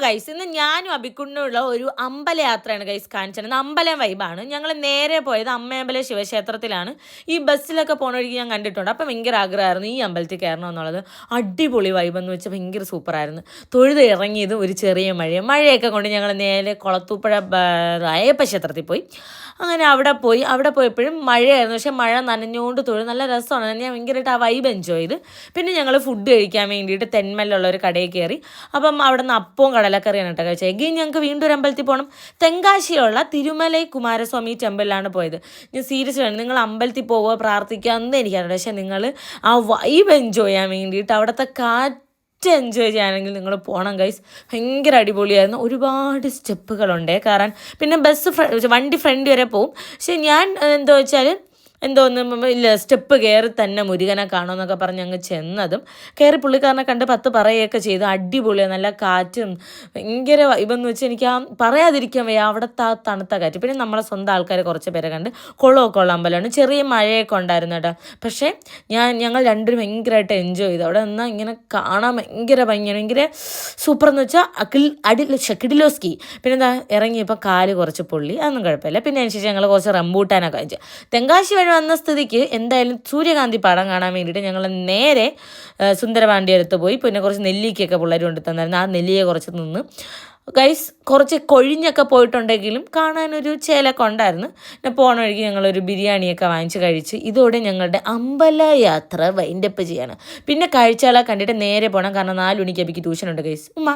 Guys ഇന്ന് ഞാനും അബിക്കുണ്ണുള്ള ഒരു അമ്പലയാത്രയാണ് ഗൈസ് കാണിച്ചത് അമ്പലം വൈബാണ് ഞങ്ങൾ നേരെ പോയത് അമ്മയമ്പലം ശിവക്ഷേത്രത്തിലാണ്. ഈ ബസ്സിലൊക്കെ പോണ ഞാൻ കണ്ടിട്ടുണ്ട്. അപ്പം ഭയങ്കര ആഗ്രഹമായിരുന്നു ഈ അമ്പലത്തിൽ കയറണം എന്നുള്ളത്. അടിപൊളി വൈബ് എന്ന് വെച്ചാൽ ഭയങ്കര സൂപ്പറായിരുന്നു തൊഴുത് ഇറങ്ങിയത് ഒരു ചെറിയ മഴ മഴയൊക്കെ കൊണ്ട് ഞങ്ങൾ നേരെ കുളത്തൂപ്പുഴ അയ്യപ്പ ക്ഷേത്രത്തിൽ പോയി. അങ്ങനെ അവിടെ പോയി. അവിടെ പോയപ്പോഴും മഴയായിരുന്നു. പക്ഷേ മഴ നനഞ്ഞുകൊണ്ട് തൊഴിൽ നല്ല രസമാണ്. ഞാൻ ഭയങ്കരമായിട്ട് ആ വൈബ് എൻജോയ് ചെയ്ത്. പിന്നെ ഞങ്ങൾ ഫുഡ് കഴിക്കാൻ വേണ്ടിയിട്ട് തെന്മലുള്ള ഒരു കടയിൽ കയറി. അപ്പം അവിടെ നിന്ന് അപ്പവും കടലക്കറിയാണ് കേട്ടോ കഴിച്ചത്. എഗെയിൻ ഞങ്ങൾക്ക് വീണ്ടും ഒരു അമ്പലത്തിൽ പോകണം തെങ്കാശിയുള്ള തിരുമലൈ കുമാരസ്വാമി ടെമ്പിളിലാണ് പോയത്. ഞാൻ സീരിയസ് വേണം നിങ്ങൾ അമ്പലത്തിൽ പോവുക പ്രാർത്ഥിക്കുക എന്ന് എനിക്കറിയാം പക്ഷേ നിങ്ങൾ ആ വൈബ് എൻജോയ് ചെയ്യാൻ വേണ്ടിയിട്ട് അവിടുത്തെ കാറ്റ് എൻജോയ് ചെയ്യാനെങ്കിൽ നിങ്ങൾ പോകണം ഗൈസ് ഭയങ്കര അടിപൊളിയായിരുന്നു. ഒരുപാട് സ്റ്റെപ്പുകളുണ്ട് കാരണം പിന്നെ ബസ് വണ്ടി ഫ്രണ്ട് വരെ പോവും. പക്ഷെ ഞാൻ എന്താ വെച്ചാൽ എന്തോന്ന് ഇല്ല സ്റ്റെപ്പ് കയറി തന്നെ മുരുകനെ കാണുമെന്നൊക്കെ പറഞ്ഞ് അങ്ങ് ചെന്നതും കയറി പുള്ളിക്കാരനെ കണ്ട് പത്ത് പറയുകയൊക്കെ ചെയ്തു. അടിപൊളിയാണ് നല്ല കാറ്റും ഭയങ്കര ഇവെന്ന് വെച്ചാൽ എനിക്ക് ആ പറയാതിരിക്കാൻ വയ്യ. അവിടുത്തെ ആ തണുത്ത കാറ്റ്. പിന്നെ നമ്മളെ സ്വന്തം ആൾക്കാരെ കുറച്ച് പേരെ കണ്ട് കുളമൊക്കെ ഉള്ള അമ്പലമാണ്. ചെറിയ മഴയൊക്കെ ഉണ്ടായിരുന്നു കേട്ടോ. പക്ഷേ ഞാൻ ഞങ്ങൾ രണ്ടുപേരും ഭയങ്കരമായിട്ട് എൻജോയ് ചെയ്തു. അവിടെ നിന്നാൽ ഇങ്ങനെ കാണാൻ ഭയങ്കര ഭംഗിയാണ്. ഭയങ്കര സൂപ്പർ എന്ന് വെച്ചാൽ അക്കിൽ അടി കിഡിലോസ്കി പിന്നെ എന്താ ഇറങ്ങിയപ്പോൾ കാൽ കുറച്ച് പൊള്ളി. അതൊന്നും കുഴപ്പമില്ല. പിന്നെ അതിനുശേഷം ഞങ്ങൾ കുറച്ച് റംബൂട്ടാനൊക്കെ കഴിച്ചു തെങ്കാശി വഴി വന്ന സ്ഥിതിക്ക് എന്തായാലും സൂര്യകാന്തി പടം കാണാൻ വേണ്ടിയിട്ട് ഞങ്ങൾ നേരെ ആ, സുന്ദരപാണ്ടി അടുത്ത് പോയി. പിന്നെ കുറച്ച് നെല്ലിക്കയൊക്കെ പിള്ളേർ കൊണ്ട് തന്നായിരുന്നു. ആ നെല്ലിയെ കുറച്ച് നിന്ന്. ഗൈസ് കുറച്ച് കൊഴിഞ്ഞൊക്കെ പോയിട്ടുണ്ടെങ്കിലും കാണാനൊരു ചേലൊക്കെ ഉണ്ടായിരുന്നു. പിന്നെ പോണ വഴിക്ക് ഞങ്ങളൊരു ബിരിയാണിയൊക്കെ വാങ്ങിച്ച് കഴിച്ച് ഇതോടെ ഞങ്ങളുടെ അമ്പല യാത്ര വൈൻഡപ്പ് ചെയ്യാണ്. പിന്നെ കാഴ്ചകളെ കണ്ടിട്ട് നേരെ പോകണം കാരണം നാല് മണിക്ക് അബിക്ക് ട്യൂഷൻ ഉണ്ട് ഗൈസ് ഉമ്മ.